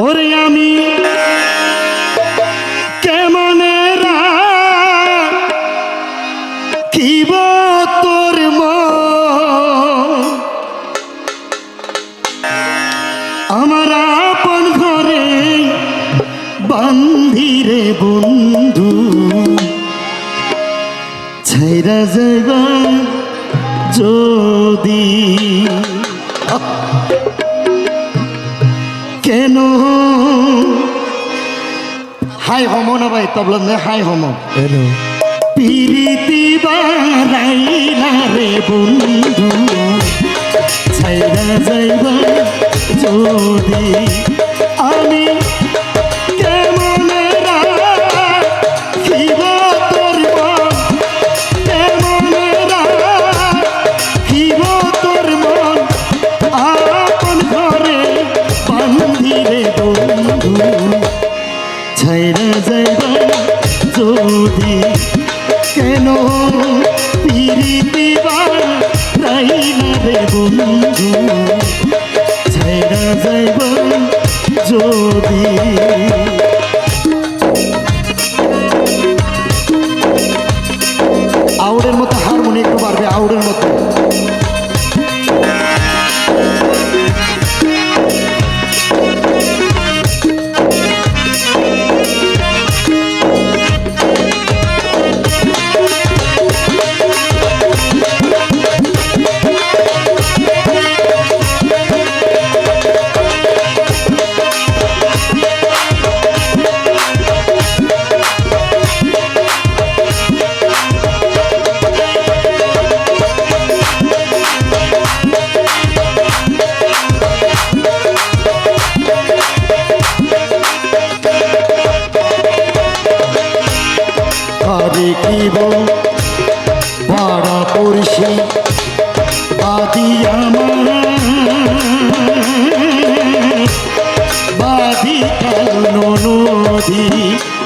ওরে আমি কেমন কিব তোর আমার আপন ঘরে বান্ধিরে বন্ধু। ছাইরা যাইবা যদি। কেন? হাই হম না ভাই তবলা নে হাই হম। হ্যালো। পিরিতি বারাইলা রে বন্ধু। Oh.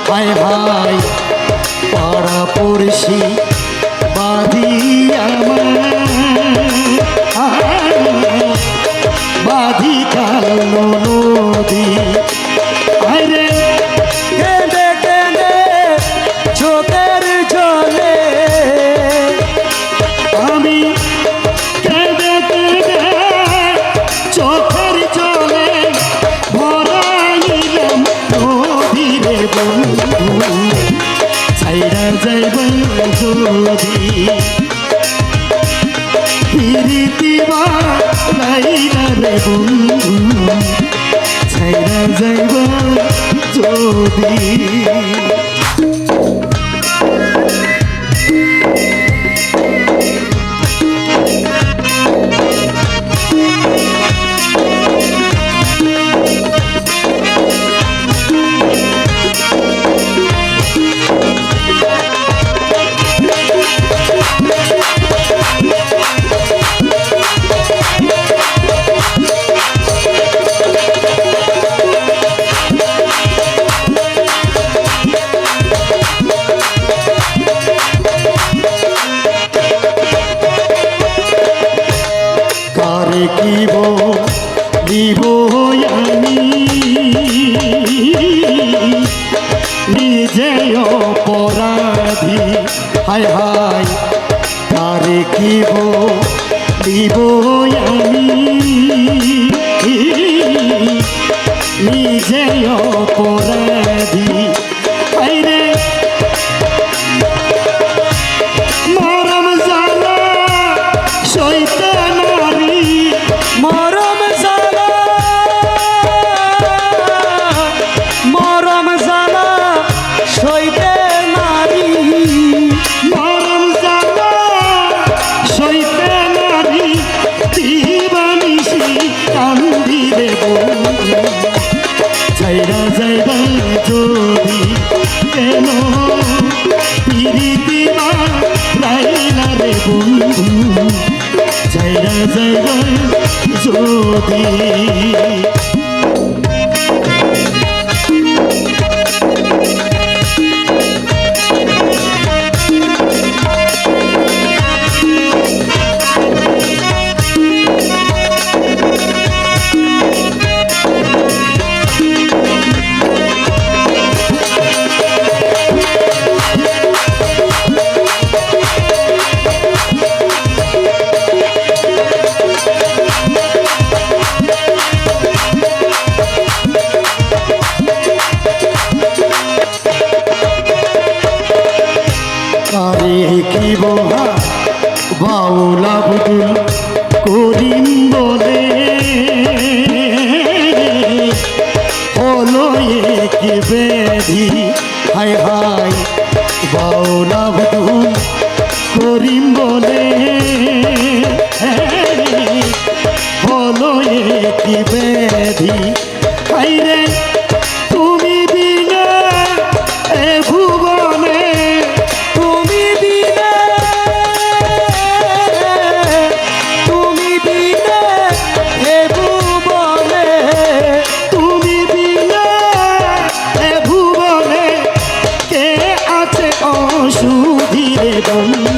হায় হায় পাড়া পড়ছি বাদি আমার বাদি কাল নদী রে ছাইরা যাইব যদি। নিজে অপরাধী। হায় হায় তারে কিব দিব আমি? নিজে অপরাধী। ছাইরা যদি বহা বাউলা বুদুল করিম বলে। হলো কি বেধি? হাই হাই বাউলা বুদুল করিম বলে। বেদনা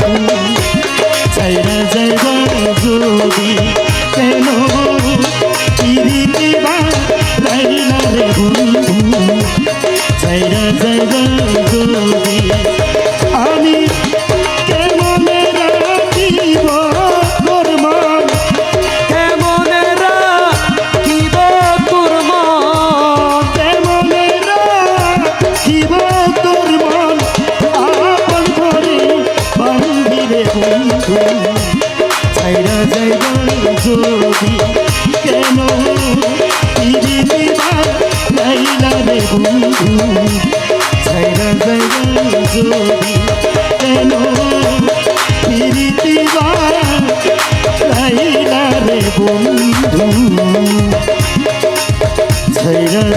যাই বন্ধুরি কেন লাইলা রে বন্ধু ছাইরা যাই বন্ধুরি কেন পিরিতিবা লাইলা রে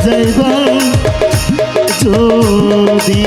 যাইবা যদি